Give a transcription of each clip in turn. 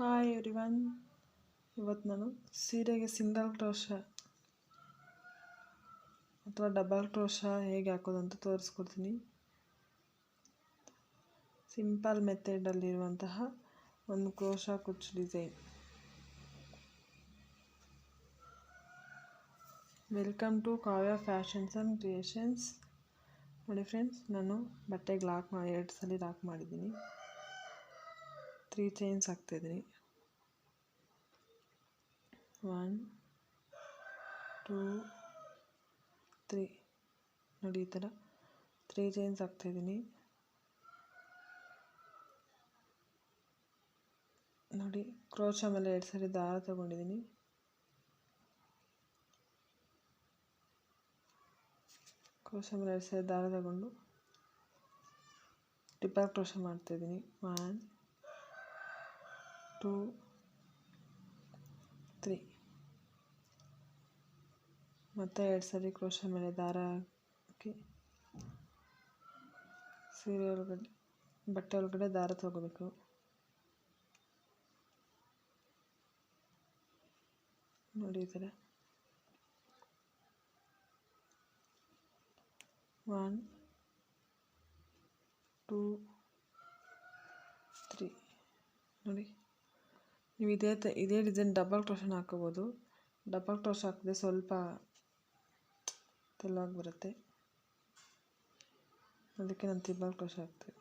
Hi everyone ಇವತ್ತು ನಾನು ಸೀರೆಗೆ ಸಿಂಗಲ್ ಕ್ರೋಶ ಅಥವಾ ಡಬಲ್ ಕ್ರೋಶ ಹೇಗೆ ಹಾಕೋದು ಅಂತ ತೋರಿಸ್ಕೊಡ್ತೀನಿ. ಸಿಂಪಲ್ ಮೆಥಡಲ್ಲಿರುವಂತಹ ಒಂದು crochet Kuch design welcome to Kavya fashions and creations ನೋಡಿ ಫ್ರೆಂಡ್ಸ್ ನಾನು ಬಟ್ಟೆಗೆ ಲಾಕ್ ಮಾಡಿ ಎರಡು ಸಲ ಲಾಕ್ ಮಾಡಿದ್ದೀನಿ. ತ್ರೀ ಚೈನ್ಸ್ ಹಾಕ್ತಾಯಿದ್ದೀನಿ ಒನ್ ಟೂ ತ್ರೀ ನೋಡಿ ಈ ಥರ ತ್ರೀ ಚೈನ್ಸ್ ಹಾಕ್ತಾಯಿದ್ದೀನಿ ನೋಡಿ ಕ್ರೋಶ ಮೇಲೆ ಎರಡು ಸರಿ ದಾರ ತಗೊಂಡಿದ್ದೀನಿ. ಕ್ರೋಶ ಮೇಲೆ ಎರಡು ಸರಿ ದಾರ ತಗೊಂಡು ಟಿಪ್ಪರ್ ಕ್ರೋಶ ಮಾಡ್ತಾಯಿದ್ದೀನಿ ಒನ್ ಟೂ ತ್ರೀ. ಮತ್ತೆ ಎರಡು ಸರಿ ಕ್ರೋಶ ಮೇಲೆ ದಾರ ಹಾಕಿ ಸೀರೆ ಒಳಗಡೆ, ಬಟ್ಟೆ ಒಳಗಡೆ ದಾರ ತಗೋಬೇಕು. ನೋಡಿ ಈ ಥರ. One, two, three. ನೋಡಿ. ನೀವು ಇದೇ ತ, ಇದೇ ಡಿಸೈನ್ ಡಬಲ್ ಕ್ರೋಷನ್ ಹಾಕೋಬೋದು ಡಬಲ್ ಕ್ರೋಶ್ ಹಾಕಿದ್ರೆ ಸ್ವಲ್ಪ ತೆಳ್ಳಗೆ ಬರುತ್ತೆ. ಅದಕ್ಕೆ ನಾನು ತ್ರಿಬಲ್ ಕ್ರೋಶ ಹಾಕ್ತೀನಿ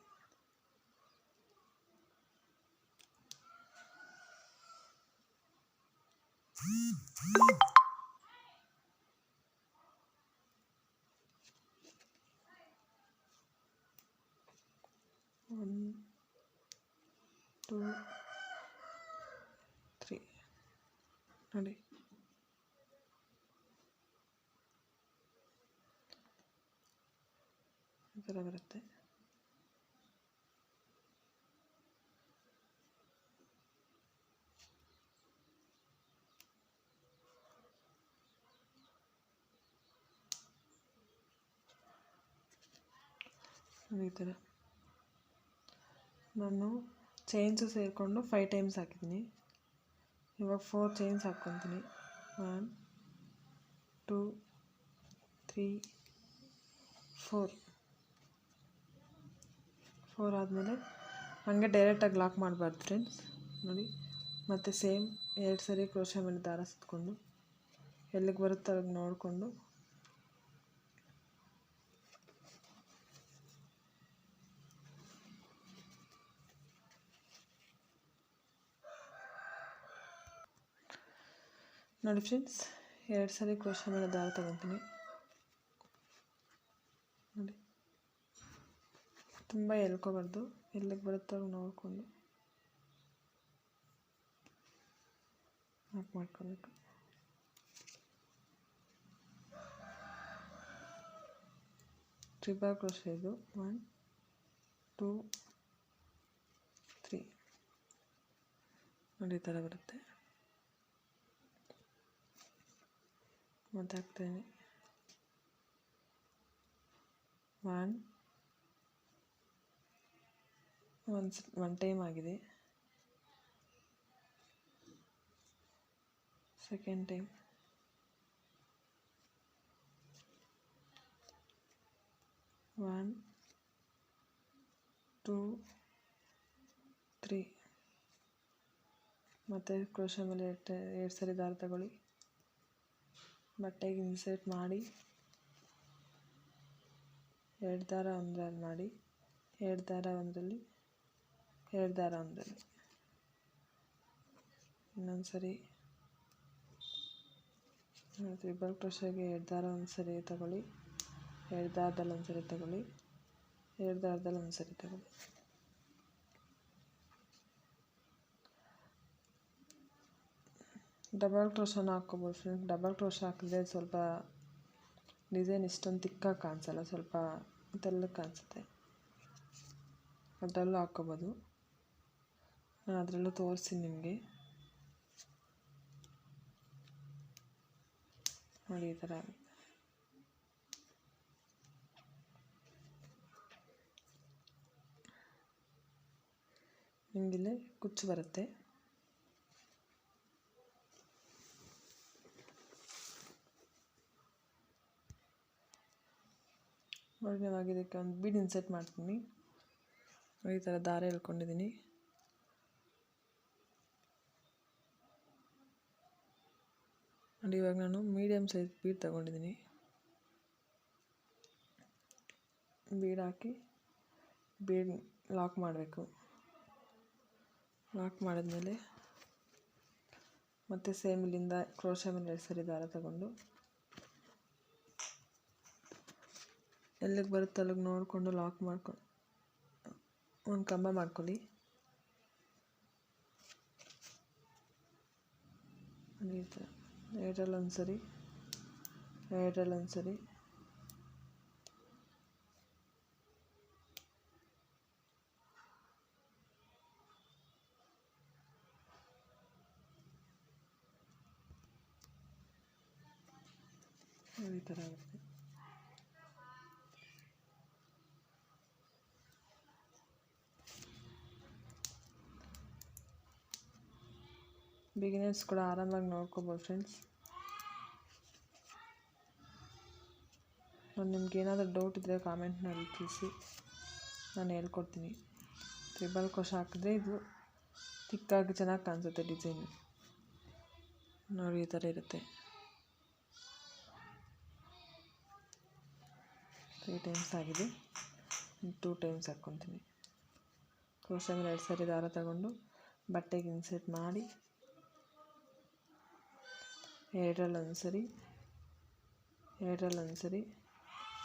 ಟೂ ತ್ರೀ ನೋಡಿ ಈ ಥರ ಬರುತ್ತೆ ಈ ಥರ ನಾನು ಚೈನ್ಸು ಸೇರಿಕೊಂಡು ಫೈವ್ ಟೈಮ್ಸ್ ಹಾಕಿದ್ದೀನಿ ಇವಾಗ four chains ಹಾಕ್ಕೊತೀನಿ. One two three four four ಆದಮೇಲೆ ಹಾಗೆ ಡೈರೆಕ್ಟಾಗಿ ಲಾಕ್ ಮಾಡಬಾರ್ದು ಫ್ರೆಂಡ್ಸ್ ನೋಡಿ, ಮತ್ತು ಸೇಮ್ ಎರಡು ಸರಿ ಕ್ರೋಶ ಮೇಲೆ ದಾರ ಸುತ್ಕೊಂಡು, ಎಲ್ಲಿಗೆ ಬರುತ್ತೆ ಅಲ್ಲಿಗೆ ನೋಡಿಕೊಂಡು. ನೋಡಿ ಫ್ರೆಂಡ್ಸ್ ಎರಡು ಸರಿ ಕ್ರೋಶ ಮೇಲೆ ದಾರ ತಗೊತೀನಿ. ನೋಡಿ. ತುಂಬ ಎಳ್ಕೋಬಾರ್ದು. ಎಲ್ಲಿಗೆ ಬರುತ್ತೋ ನೋಡಿಕೊಂಡು. ಹಾಕಿ ಮಾಡ್ಕೋಬೇಕು. ಟ್ರಿಬಲ್ ಕ್ರೋಶ ಇದು. ಒನ್ ಟೂ ತ್ರೀ ನೋಡಿ ಈ ಥರ ಬರುತ್ತೆ. ಮತ್ತೆ ಹಾಕ್ತೇನೆ. ಒನ್ ಒನ್ ಒನ್ ಟೈಮ್ ಆಗಿದೆ. Second time one two three ಮತ್ತು ಕ್ರೋಶ ಮೇಲೆ ಎರಡು ಎರಡು ಸರಿ ದಾರ ತಗೊಳ್ಳಿ. ಬಟ್ಟೆಗೆ ಇನ್ಸರ್ಟ್ ಮಾಡಿ. ಎರಡು ದಾರ ಒಂದರಲ್ಲಿ ಮಾಡಿ. ಎರಡು ದಾರ ಒಂದರಲ್ಲಿ ಎರಡು ಅಂದರೆ ಇನ್ನೊಂದ್ಸರಿ ಇನ್ನೊಂದು ಸರಿ ತ್ರಿಬಲ್ ಕ್ರೋಶಗೆ ಎರಡು ದಾರ ಒಂದು ಸರಿ ತಗೊಳ್ಳಿ. ಒಂದ್ಸರಿ ಒಂದು ಸರಿ ತಗೊಳ್ಳಿ. ಒಂದ್ಸರಿ ಒಂದು ಸರಿ ತಗೊಳ್ಳಿ. ಡಬಲ್ ಕ್ರೋಶನ ಹಾಕ್ಕೊಬೋದು ಫ್ರೆಂಡ್ಸ್ ಡಬಲ್ ಕ್ರೋಶ ಹಾಕಿದ್ರೆ ಸ್ವಲ್ಪ ಡಿಸೈನ್ ಇಷ್ಟೊಂದು ತಿಕ್ಕಾಗಿ ಕಾಣಿಸಲ್ಲ, ಸ್ವಲ್ಪ ತೆಳ್ಳಗೆ ಕಾಣಿಸುತ್ತೆ. ಅದರಲ್ಲೂ ಹಾಕ್ಕೊಬೋದು. ನಾನು ಅದರಲ್ಲೂ ತೋರಿಸಿ ನಿಮಗೆ. ನೋಡಿ ಈ ಥರ. ನಿಮಗಿಲ್ಲೇ ಕುಚ್ಚು ಬರುತ್ತೆ. ನೋಡಿ ನಾನು ಇದಕ್ಕೆ ಒಂದು ಬೀಡ್ ಇನ್ಸೆಟ್ ಮಾಡ್ತೀನಿ. ಈ ಥರ ದಾರ ಹೇಳ್ಕೊಂಡಿದ್ದೀನಿ. ನೋಡಿ, ಇವಾಗ ನಾನು ಮೀಡಿಯಮ್ ಸೈಜ್ ಬೀಡ್ ತಗೊಂಡಿದ್ದೀನಿ. ಬೀಡ್ ಹಾಕಿ ಬೀಡ್ ಲಾಕ್ ಮಾಡಬೇಕು. ಲಾಕ್ ಮಾಡಿದ್ಮೇಲೆ ಮತ್ತು ಸೇಮ್ ಇಲ್ಲಿಂದ ಕ್ರೋಶ ಮೇಲೆ ಸರಿ ದಾರ ತಗೊಂಡು, ಎಲ್ಲಿಗೆ ಬರುತ್ತೆ ಅಲ್ಲಿಗೆ ನೋಡಿಕೊಂಡು ಲಾಕ್ ಮಾಡ್ಕೊಂಡು ಒಂದು ಕಂಬ ಮಾಡ್ಕೊಳ್ಳಿ. ಈ ಥರ ಎರಡರಲ್ಲಿ ಒಂದು ಸರಿ ಎರಡರಲ್ಲಿ ಒಂದು ಸರಿ ಈ ಥರ ಆಗುತ್ತೆ ಬಿಗಿನರ್ಸ್ ಕೂಡ ಆರಾಮಾಗಿ ನೋಡ್ಕೋಬೋದು ಫ್ರೆಂಡ್ಸ್ ನಿಮ್ಗೆ ಏನಾದರೂ ಡೌಟ್ ಇದ್ದರೆ ಕಾಮೆಂಟ್ನಲ್ಲಿ ತಿಳಿಸಿ. ನಾನು ಹೇಳ್ಕೊಡ್ತೀನಿ. ತ್ರಿಬಲ್ ಕೋಶ ಹಾಕಿದ್ರೆ ಇದು ತಿಕ್ಕಾಗಿ ಚೆನ್ನಾಗಿ ಕಾಣಿಸುತ್ತೆ ಡಿಸೈನ್ ನೋಡಿ ಈ ಥರ ಇರುತ್ತೆ. ತ್ರೀ ಟೈಮ್ಸ್ ಆಗಿದೆ. ಟೂ ಟೈಮ್ಸ್ ಹಾಕ್ಕೊತೀನಿ ಕ್ರೋಶ ಮೇಲೆ ಎರಡು ಸರಿ ದಾರ ತಗೊಂಡು ಬಟ್ಟೆಗೆ ಇನ್ಸೆಟ್ ಮಾಡಿ ಎರಡರಲ್ಲಿ ಸರಿ ಎರಡರಲ್ಲಿ ಸರಿ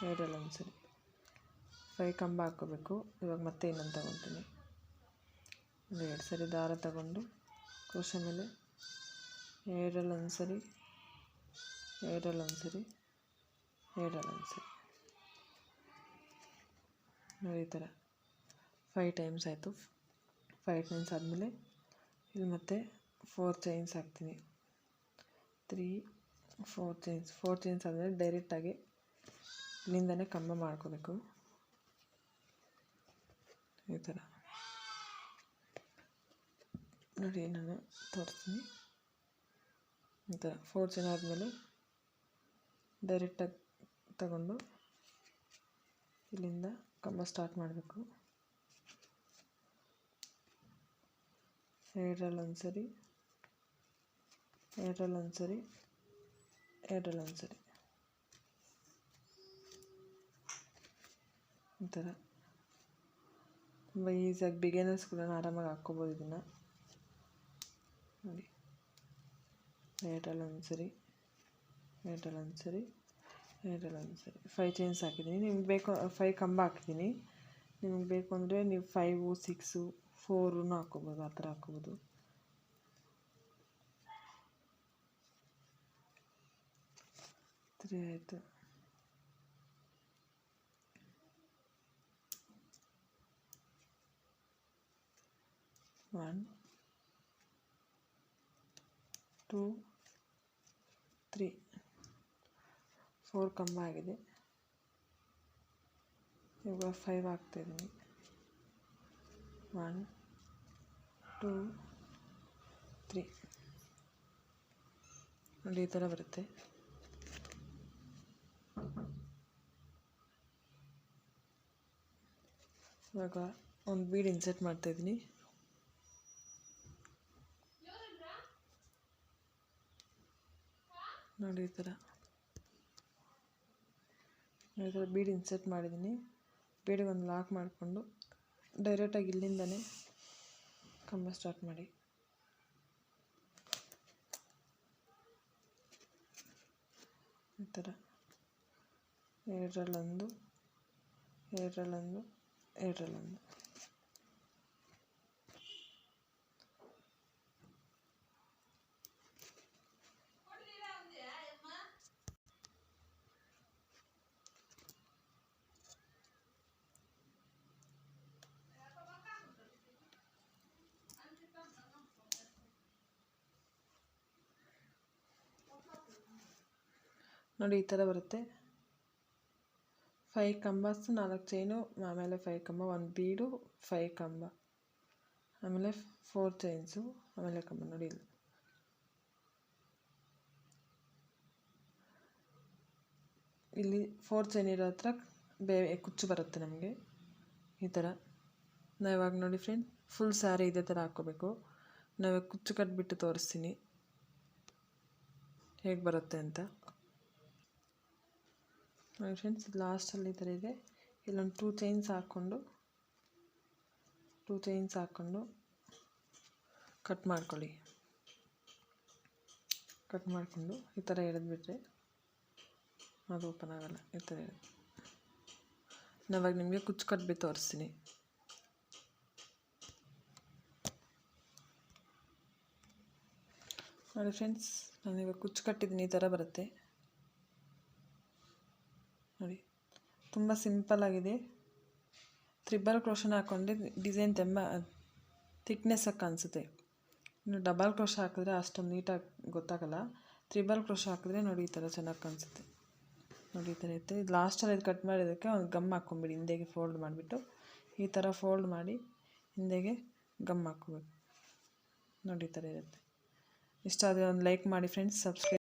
ಎರಡರಲ್ಲಿ ಸರಿ ಫೈ ಕಂಬ ಹಾಕೋಬೇಕು. ಇವಾಗ ಮತ್ತೆ ಇನ್ನೊಂದು ತಗೊತೀನಿ. ಒಂದು ಎರಡು ಸರಿ ದಾರ ತಗೊಂಡು ಕ್ರೋಶ ಮೇಲೆ ಎರಡರಲ್ಲಿ ಸರಿ ಎರಡರಲ್ಲಿ ಸರಿ ಎರಡರಲ್ಲಿ ಸರಿ ನೋಡಿ ಈ ಥರ. ಫೈ ಟೈಮ್ಸ್ ಆಯಿತು. ಫೈ ಟೈಮ್ಸ್ ಆದಮೇಲೆ ಇಲ್ಲಿ ಮತ್ತೆ ಫೋರ್ ಚೈನ್ಸ್ ಹಾಕ್ತೀನಿ. Three four chains four chains ಅಂದರೆ ಡೈರೆಕ್ಟಾಗಿ ಇಲ್ಲಿಂದನೇ ಕಂಬ ಮಾಡ್ಕೋಬೇಕು. ಈ ಥರ ನೋಡಿ, ನಾನು ತೋರಿಸ್ತೀನಿ. ಈ ಥರ ಫೋರ್ ಚೈನ್ ಆದಮೇಲೆ ಡೈರೆಕ್ಟಾಗಿ ತಗೊಂಡು ಇಲ್ಲಿಂದ ಕಂಬ ಸ್ಟಾರ್ಟ್ ಮಾಡಬೇಕು. ಎರಡರಲ್ಲಿ ಒಂದು ಸರಿ ಎರಡರಲ್ಲಿ ಒಂದು ಸರಿ ಏರ್ಟೆಲ್ ಒಂದು ಸರಿ ಈ ಥರ ತುಂಬ ಈಸಿಯಾಗಿ ಬಿಗಿನರ್ಸ್ ಕೂಡ ಆರಾಮಾಗಿ ಹಾಕ್ಕೋಬೋದು ಇದನ್ನು. ನೋಡಿ. ಏರ್ಟೆಲ್ ಒಂದು ಸರಿ ಏರ್ಟೆಲ್ ಒಂದು ಸರಿ ಏರ್ಟೆಲ್ ಒಂದು ಸರಿ ಫೈ ಚೈನ್ಸ್ ಹಾಕಿದ್ದೀನಿ. ನಿಮ್ಗೆ ಬೇಕು ಫೈ ಕಂಬ ಹಾಕಿದ್ದೀನಿ. ನಿಮ್ಗೆ ಬೇಕು ಅಂದರೆ ನೀವು ಫೈವು ಸಿಕ್ಸು ಫೋರೂ ಹಾಕ್ಕೋಬೋದು, ಆ ಥರ ಹಾಕ್ಕೋಬೋದು. ತ್ರೀ ಆಯಿತು ಒನ್ ಟೂ ತ್ರೀ ಫೋರ್ ಕಂಬ ಆಗಿದೆ. ಇವಾಗ ಫೈವ್ ಹಾಕ್ತಾಯಿದ್ದೀನಿ ಒನ್ ಟೂ ತ್ರೀ ನೋಡಿ ಈ ಥರ ಬರುತ್ತೆ. ಇವಾಗ ಒಂದು ಬೀಡ್ ಇನ್ಸೆಟ್ ಮಾಡ್ತಾಯಿದ್ದೀನಿ ನೋಡಿ ಈ ಥರ ಈ ಥರ ಬೀಡ್ ಇನ್ಸೆಟ್ ಮಾಡಿದ್ದೀನಿ. ಬೀಡಿಗೆ ಒಂದು ಲಾಕ್ ಮಾಡಿಕೊಂಡು ಡೈರೆಕ್ಟಾಗಿ ಇಲ್ಲಿಂದನೇ ಕಂಬ ಸ್ಟಾರ್ಟ್ ಮಾಡಿ. ಈ ಥರ ಎರಡರಲ್ಲೊಂದು ಎರಡರಲ್ಲೊಂದು. ಎರಡರಲ್ಲೊಂದು ನೋಡಿ ಈ ಥರ ಬರುತ್ತೆ. ಫೈ ಕಂಬಸ್ ನಾಲ್ಕು ಚೈನು ಆಮೇಲೆ ಫೈ ಕಂಬ ಒಂದು ಬೀಡು, ಫೈ ಕಂಬ. ಆಮೇಲೆ ಫೋರ್ ಚೈನ್ಸು ಆಮೇಲೆ ಕಂಬ ನೋಡಿ ಇಲ್ಲಿ. ಇಲ್ಲಿ ಫೋರ್ ಚೈನ್ ಇರೋ ಹತ್ರ ಬೇ, ಕುಚ್ಚು ಬರುತ್ತೆ ನಮಗೆ. ಈ ಥರ ನಾವು ಇವಾಗ ನೋಡಿ ಫ್ರೆಂಡ್ ಫುಲ್ ಸ್ಯಾರಿ ಇದೇ ಥರ ಹಾಕ್ಕೋಬೇಕು. ನಾವು ಕುಚ್ಚು ಕಟ್ಬಿಟ್ಟು ತೋರಿಸ್ತೀನಿ. ಹೇಗೆ ಬರುತ್ತೆ ಅಂತ. ನೋಡಿ ಫ್ರೆಂಡ್ಸ್ ಲಾಸ್ಟಲ್ಲಿ ಈ ಥರ ಇದೆ. ಇಲ್ಲೊಂದು ಟೂ ಚೈನ್ಸ್ ಹಾಕ್ಕೊಂಡು ಟೂ ಚೈನ್ಸ್ ಹಾಕ್ಕೊಂಡು ಕಟ್ ಮಾಡ್ಕೊಳ್ಳಿ. ಕಟ್ ಮಾಡಿಕೊಂಡು ಈ ಥರ ಎಳೆದ್ಬಿಟ್ರೆ ಅದು ಓಪನ್ ಆಗೋಲ್ಲ. ಈ ಥರ ಎಳೆದು. ನಾವಾಗ ನಿಮಗೆ ಕುಚ್ಚು ಕಟ್ಬಿ ತೋರಿಸ್ತೀನಿ. ನೋಡಿ ಫ್ರೆಂಡ್ಸ್ ನಾನು ಇವಾಗ ಕುಚ್ಚು ಕಟ್ಟಿದ್ದೀನಿ ಈ ಥರ ಬರುತ್ತೆ. ನೋಡಿ. ತುಂಬ ಸಿಂಪಲ್ ಆಗಿದೆ. ತ್ರಿಬಲ್ ಕ್ರೋಶನ್ ಹಾಕ್ಕೊಂಡ್ರೆ ಡಿಸೈನ್ ತುಂಬ ಥಿಕ್ನೆಸ್ ಕಾಣಿಸುತ್ತೆ. ಇನ್ನು ಡಬಲ್ ಕ್ರೋಶ ಹಾಕಿದ್ರೆ ಅಷ್ಟೊಂದು ನೀಟಾಗಿ ಗೊತ್ತಾಗಲ್ಲ. ತ್ರಿಬಲ್ ಕ್ರೋಶ ಹಾಕಿದ್ರೆ ನೋಡಿ ಈ ಥರ ಚೆನ್ನಾಗಿ ಕಾಣಿಸುತ್ತೆ. ನೋಡಿ ಈ ಥರ ಇರುತ್ತೆ. ಇದು ಲಾಸ್ಟಲ್ಲಿ ಇದು ಕಟ್ ಮಾಡಿದ್ದಕ್ಕೆ ಒಂದು ಗಮ್ ಹಾಕ್ಕೊಂಬಿಡಿ ಹಿಂದೆಗೆ ಫೋಲ್ಡ್ ಮಾಡಿಬಿಟ್ಟು. ಈ ಥರ ಫೋಲ್ಡ್ ಮಾಡಿ ಹಿಂದೆಗೆ ಗಮ್ ಹಾಕ್ಕೋಬೇಕು ನೋಡಿ ಈ ಥರ ಇರುತ್ತೆ. ಇಷ್ಟ ಆದರೆ ಒಂದು ಲೈಕ್ ಮಾಡಿ ಫ್ರೆಂಡ್ಸ್ ಸಬ್ಸ್ಕ್ರೈಬ್